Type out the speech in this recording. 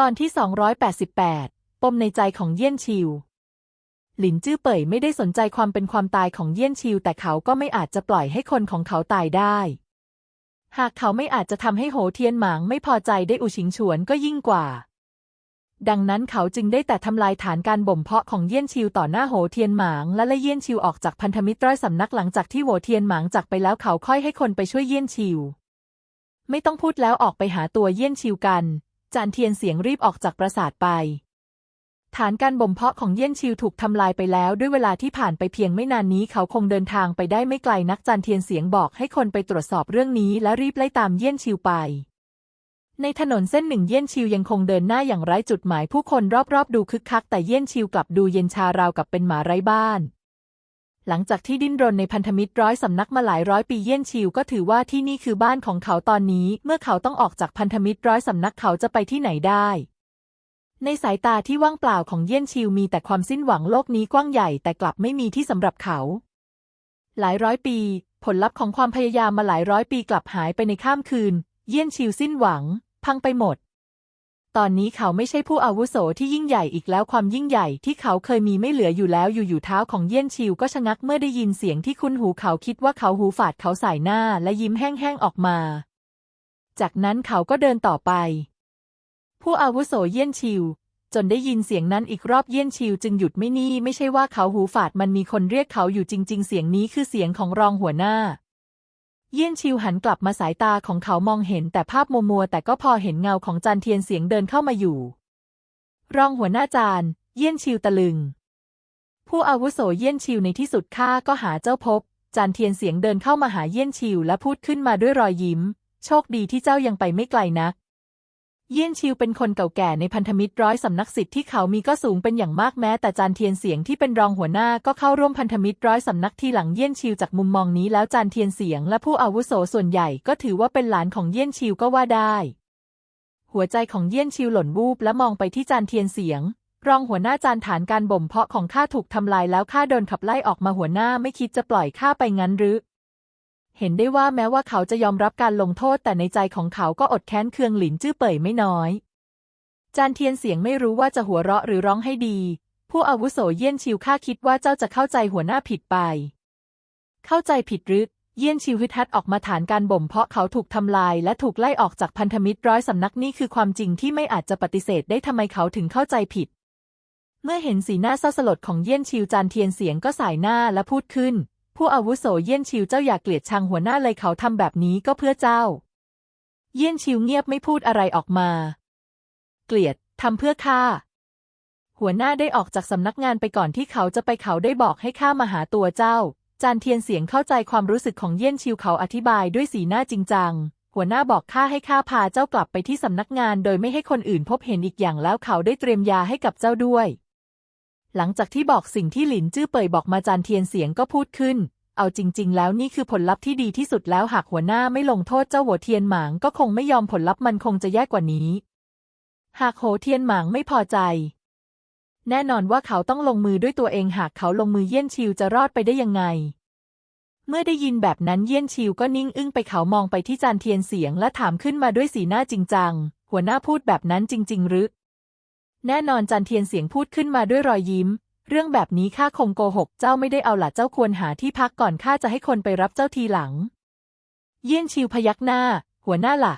ตอนที่ 288 ปมในใจของเยี่ยนชิว หลินจื้อเป่ยไม่ได้สนใจความเป็นความตายของเยี่ยนชิว แต่เขาก็ไม่อาจจะปล่อยให้คนของเขาตายได้ หากเขาไม่อาจจะทำให้โหเทียนหมางไม่พอใจได้อุชิงฉวนก็ยิ่งกว่า ดังนั้นเขาจึงได้แต่ทำลายฐานการบ่มเพาะของเยี่ยนชิวต่อหน้าโหเทียนหมาง และไล่เยี่ยนชิวออกจากพันธมิตรร้อยสำนักหลังจากที่โหเทียนหมางจากไปแล้วเขาค่อยให้คนไปช่วยเยี่ยนชิว ไม่ต้องพูดแล้วออกไปหาตัวเยี่ยนชิวกัน จานเทียนเสียงรีบออกจากปราสาทไป ฐานการบ่มเพาะของเยี่ยนชิวถูกทำลายไปแล้ว ด้วยเวลาที่ผ่านไปเพียงไม่นานนี้เขาคงเดินทางไปได้ไม่ไกลนักจานเทียนเสียงบอกให้คนไปตรวจสอบเรื่องนี้ และรีบไล่ตามเยี่ยนชิวไป ในถนนเส้นหนึ่งเยี่ยนชิวยังคงเดินหน้าอย่างไร้จุดหมายผู้คนรอบๆ ดูคึกคักแต่เยี่ยนชิวกลับดูเย็นชาราวกับเป็นหมาไร้บ้าน หลังจากที่ดิ้นรนในพันธมิตรร้อยสำนักมาหลายร้อยปีเยี่ยนชิวก็ถือว่าที่นี่คือบ้านของเขาตอนนี้ เมื่อเขาต้องออกจากพันธมิตรร้อยสำนักเขาจะไปที่ไหนได้ ในสายตาที่ว่างเปล่าของเยี่ยนชิวมีแต่ความสิ้นหวังโลกนี้กว้างใหญ่แต่กลับไม่มีที่สำหรับเขา หลายร้อยปี ผลลัพธ์ของความพยายามมาหลายร้อยปีกลับหายไปในข้ามคืน เยี่ยนชิวสิ้นหวัง พังไปหมด ตอนนี้เขาไม่ใช่ผู้อาวุโสที่ยิ่งใหญ่อีกแล้วความยิ่งใหญ่ที่เขาเคยมีไม่เหลืออยู่แล้วอยู่ๆเท้าของเยี่ยนชิวก็ชะงักเมื่อได้ยินเสียงที่คุ้นหูเขาคิดว่าเขาหูฝาดเขาสายหน้าและยิ้มแห้งๆออกมา จากนั้นเขาก็เดินต่อไป ผู้อาวุโสเยี่ยนชิว จนได้ยินเสียงนั้นอีกรอบเยี่ยนชิวจึงหยุดไม่นี่ไม่ใช่ว่าเขาหูฝาดมันมีคนเรียกเขาอยู่จริง ๆ เสียงนี้คือเสียงของรองหัวหน้า เยี่ยนชิวหันกลับมาสายตาของเขามองเห็นแต่ภาพมัวมัวๆแต่ก็พอเห็นเงาของจันเทียนเสียงเดินเข้ามาอยู่ รองหัวหน้าจานเยี่ยนชิวตะลึง ผู้อาวุโสเยี่ยนชิวในที่สุดข้าก็หาเจ้าพบ จันเทียนเสียงเดินเข้ามาหาเยี่ยนชิวและพูดขึ้นมาด้วยรอยยิ้ม โชคดีที่เจ้ายังไปไม่ไกลนัก เยี่ยนชิวเป็นคนเก่าแก่ในพันธมิตรร้อยสำนักสิทธิ์ที่เขามีก็สูงเป็นอย่างมากแม้ แต่จานเทียนเสียงที่เป็นรองหัวหน้าก็เข้าร่วมพันธมิตรร้อยสำนักที่หลังเยี่ยนชิวจากมุมมองนี้แล้วจานเทียนเสียงและผู้อาวุโสส่วนใหญ่ก็ถือว่าเป็นหลานของเยี่ยนชิวก็ว่าได้ หัวใจของเยี่ยนชิวหล่นวูบและมองไปที่จานเทียนเสียง รองหัวหน้าจานฐานการบ่มเพาะของข้าถูกทำลายแล้วข้าโดนขับไล่ออกมาหัวหน้าไม่คิดจะปล่อยข้าไปงั้นหรือ เห็นได้ว่าแม้ว่าเขาจะยอมรับการลงโทษแต่ในใจของเขาก็อดแค้นเคืองหลินจื้อเป่ยไม่น้อย จานเทียนเสียงไม่รู้ว่าจะหัวเราะหรือร้องให้ดี ผู้อาวุโสเยี่ยนชิวข้าคิดว่าเจ้าจะเข้าใจหัวหน้าผิดไป เข้าใจผิดหรือเยี่ยนชิวฮึดฮัดออกมาฐานการบ่มเพาะเขาถูกทำลายและถูกไล่ออกจากพันธมิตรร้อยสำนักนี่คือความจริงที่ไม่อาจจะปฏิเสธได้ทำไมเขาถึงเข้าใจผิด เมื่อเห็นสีหน้าเศร้าสลดของเยี่ยนชิวจานเทียนเสียงก็สายหน้าและพูดขึ้น ผู้อาวุโสเยี่ยนชิวเจ้าอย่าเกลียดชังหัวหน้าเลยเขาทำแบบนี้ก็เพื่อเจ้า เยี่ยนชิวเงียบไม่พูดอะไรออกมา เกลียดทำเพื่อข้าหัวหน้าได้ออกจากสำนักงานไปก่อนที่เขาจะไปเขาได้บอกให้ข้ามาหาตัวเจ้า จานเทียนเสียงเข้าใจความรู้สึกของเยี่ยนชิวเขาอธิบายด้วยสีหน้าจริงจัง หัวหน้าบอกข้าให้ข้าพาเจ้ากลับไปที่สำนักงาน โดยไม่ให้คนอื่นพบเห็นอีกอย่างแล้วเขาได้เตรียมยาให้กับเจ้าด้วย หลังจากที่บอกสิ่งที่หลินจื้อเป่ยบอกมาจานเทียนเสียงก็พูดขึ้น เอาจริง ๆ แล้วนี่คือผลลัพธ์ที่ดีที่สุดแล้วหากหัวหน้าไม่ลงโทษเจ้าหัวเทียนหมางก็คงไม่ยอมผลลัพธ์มันคงจะแย่กว่านี้ หากโหเทียนหมางไม่พอใจ แน่นอนว่าเขาต้องลงมือด้วยตัวเองหากเขาลงมือเยี่ยนชิวจะรอดไปได้ยังไง เมื่อได้ยินแบบนั้นเยี่ยนชิวก็นิ่งอึ้งไปเขามองไปที่จานเทียนเสียงและถามขึ้นมาด้วยสีหน้าจริงจังหัวหน้าพูดแบบนั้นจริง ๆ หรือ แน่นอนจันเทียนเสียงพูดขึ้นมาด้วยรอยยิ้ม เรื่องแบบนี้ข้าคงโกหก เจ้าไม่ได้เอาหล่ะเจ้าควรหาที่พักก่อนข้าจะให้คนไปรับเจ้าทีหลัง เยี่ยนชิวพยักหน้า หัวหน้าล่ะ